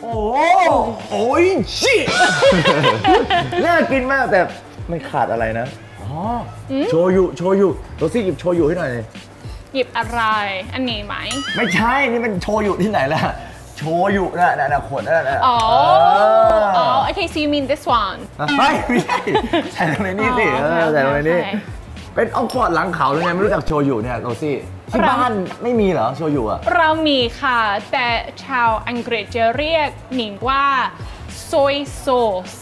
โอ้โหโอ้ยชิน่ากินมากแต่มันขาดอะไรนะอ๋ออโชยุโชยุโรซี่หยิบโชยุให้หน่อยหยิบอะไร อันนี้ไหม ไม่ใช่ นี่มันโชยุที่ไหนล่ะ โชยุนะนะนะขวดนั่นน่ะอ๋อเอ๋อ okay so you mean this one อะไม่ไม่ใช่ใส่ลงในนี่สิอ๋อเออโอเคใส่ลงในนี่โอเคเป็นออกฟอร์ดหลังเขาเลยไงไม่รู้จักโชยุเนี่ยโรซี่ ที่เราบ้านไม่มีเหรอโชยุอะ เรามีค่ะ แต่ชาวอังกฤษจะเรียกหนิงว่า soy sauce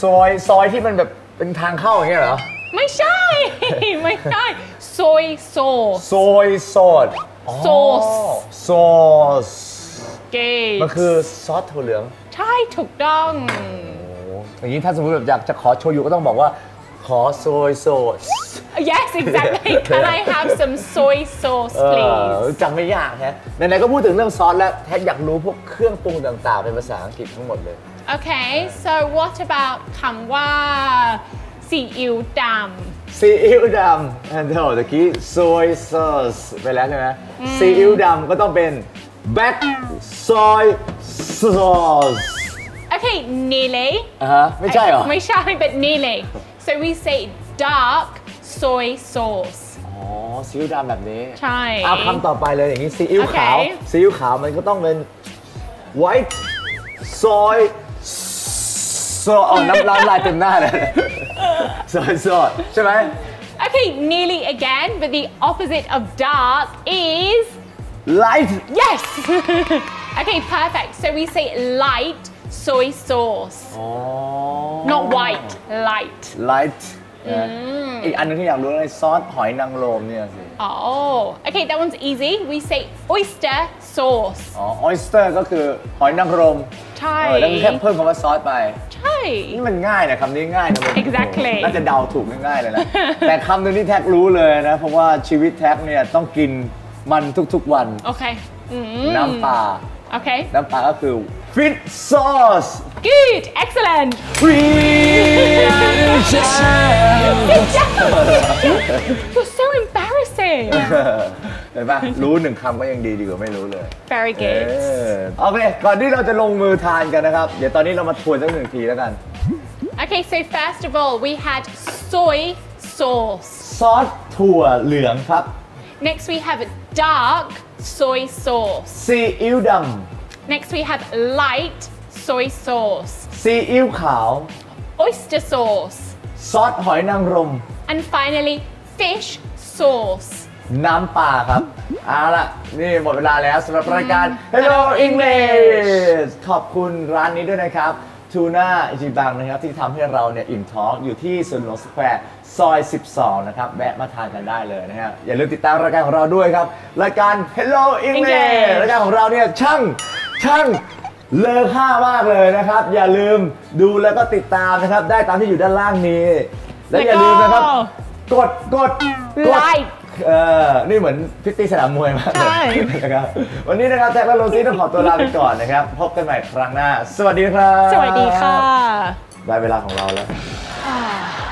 ซอยซอยที่มันแบบเป็นทางเข้าอย่างเงี้ยเหรอ ไม่ใช่ ไม่ใช่ soy sauce ซอยซอส Sauce ซอสเกมันคือซอสถั่วเหลือง ใช่ถูกต้องโอ้อย่างนี้ถ้าสมมติแบบอยากจะขอโชยุก็ต้องบอกว่า ขอซอยซอส yes exactly can I have some soy sauce เอ please อจำไม่ยากแฮะไหนๆก็พูดถึงเรื่องซอสแล้วแท็กอยากรู้พวกเครื่องปรุงต่างๆ เป็นภาษาอังกฤษทั้งหมดเลย okay so what about คำว่าซีอิ๊วดซีอิ๊วดำอันเดียวตะกี้ซอยซอสไปแล้วใช่ไหมซีอิ๊วดำก็ต้องเป็น black soy sauce ำ okay nearly อ่าฮะไม่ใช่เหรอ ไม่ใช่ but nearly so we say dark soy sauce อ๋อซีอิ๊วดำแบบนี้ ใช่ เอาคำต่อไปเลยอย่างนี้ซีอิ๊วขาวโอเค ซีอิ๊วขาวมันก็ต้องเป็น white soy ซออ๋อน้ำร้อนลายเต็มหน้าเลย soy sauce ใช่ไหม okay nearly again but the opposite of dark is light yes okay perfect so we say light soy sauce อ๋อ not white light light นะอีกอันหนึงที่อยากรู้เลยซอสหอยนางรมเนี่ยสิ oh okay that one's easy we say oyster sauce อ๋อ oyster ก็คือหอยนางรม ใช่เออแล้วก็แค่เพิ่มคำว่าซอสไป ใช่ นี่มันง่ายนะคำนี้ง่ายนะมัน Exactly น่าจะเดาถูกง่ายๆเลยนะ แต่คำหนึงที่แท็กรู้เลยนะ เพราะว่าชีวิตแท็กเนี่ยต้องกินมันทุกๆวัน okay อืมน้ำปลา okay น้ำปลาก็คือ fish sauce good excellent fish you're so embarrassing เห็นปะรู้หนึ่งคำก็ยังดีดีกว่าไม่รู้เลย very เอ good อโอเค ก่อนที่เราจะลงมือทานกันนะครับ เดี๋ยวตอนนี้เรามาทวนสักหนึ่งทีแล้วกัน okay so first of all we had soy sauce ซอสถั่วเหลืองครับ next we have dark soy sauce ซีอิ๊วด next we have light soy sauce ำซีอิ๊วขาว oyster sauce ซอสหอยนางรม and finally fish sauce น้ำปลาครับ เอาล่ะ นี่หมดเวลาแล้วสำหรับรายการ Hello English ขอบคุณร้านนี้ด้วยนะครับทูน่าอิจิบังนะครับ ที่ทำให้เราเนี่ยอิ่มท้องอยู่ที่สวนหลวงสแควร์ซอย 12 นะครับ แวะมาทานกันได้เลยนะฮะอย่าลืมติดตามรายการของเราด้วยครับ รายการ Hello English English รายการของเราเนี่ยช่างช่าง เลอค่ามากเลยนะครับ อย่าลืมดูแล้วก็ติดตามนะครับ ได้ตามที่อยู่ด้านล่างนี้ และอย่าลืมนะครับ กดกดกด Like เออนี่เหมือนพิตตี้สนามมวยมากเลยใช่นะครับวันนี้นะครับแจ็คและโรซี่ต้องขอตัวลาไปก่อนนะครับ พบกันใหม่ครั้งหน้า สวัสดีครับสวัสดีค่ะ ได้เวลาของเราแล้ว Ah.